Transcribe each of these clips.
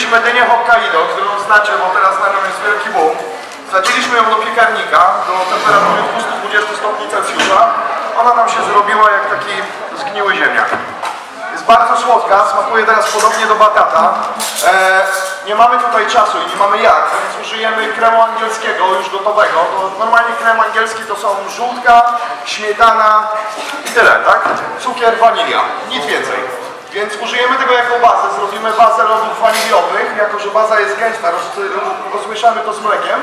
Wzięliśmy dynię Hokkaido, którą znacie, bo teraz na nią jest wielki boom. Wsadziliśmy ją do piekarnika do temperatury 220 stopni Celsjusza. Ona nam się zrobiła jak taki zgniły ziemniak. Jest bardzo słodka, smakuje teraz podobnie do batata. E, nie mamy tutaj czasu i nie mamy jak, więc użyjemy kremu angielskiego już gotowego. To normalnie krem angielski to są żółtka, śmietana i tyle, tak? Cukier, wanilia. Więc użyjemy tego jako bazę, zrobimy bazę lodów waniliowych, jako że baza jest gęsta, roz, rozmieszamy to z mlekiem.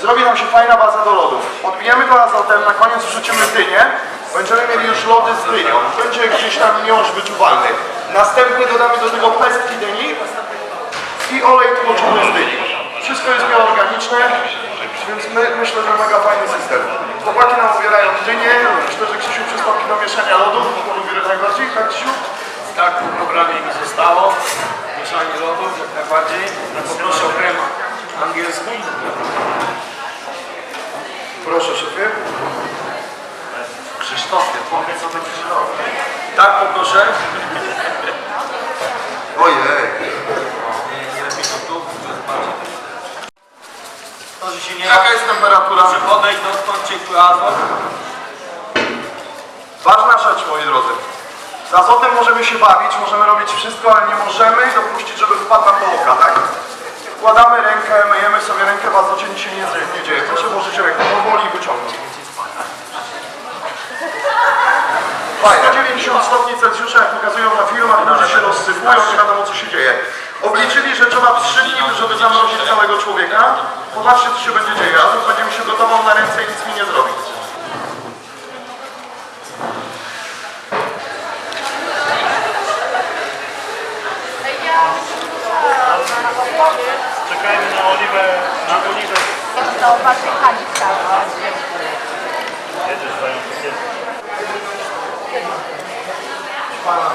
Zrobi nam się fajna baza do lodów. Odbijemy to azotem, na koniec wrzucimy dynię. Będziemy mieli już lody z dynią. Będzie gdzieś tam miąższ wyczuwalny. Następnie dodamy do tego pestki dyni i olej tłoczony z dyni. Wszystko jest bioorganiczne, więc my, myślę, że mega fajny system. Chłopaki nam ubierają dynię. Myślę, że Krzysiu przystąpi do mieszania lodów, bo to lubi tak Krzysiu? Tak, w programie mi zostało. Mieszanie najbardziej. Poproszę o krem angielski. Proszę szefie. Krzysztofie, powiedz co będziesz robił. Tak, poproszę. Ojej. To że się nie Jaka jest temperatura? Proszę podejść, dotknąć ciepły azot. Ważna rzecz, moi drodzy. Z azotem możemy się bawić, możemy robić wszystko, ale nie możemy dopuścić, żeby wpadł nam do oka, tak? Wkładamy rękę, myjemy sobie rękę w azocie, nic się nie, nie dzieje. Proszę włożyć rękę, powoli wyciągnąć. Fajne. 190 stopni Celsjusza, jak pokazują na filmach, ludzie się rozsypują, nie wiadomo co się dzieje. Obliczyli, że trzeba 3 dni, żeby zamrozić całego człowieka. Popatrzcie, co się będzie dzieje. Azot będzie mi się gotował na ręce i nic mi nie zrobi. Czekajmy na oliwę, na oliwę. do waszej pani stała. Jedziesz, wszystkie. Pana,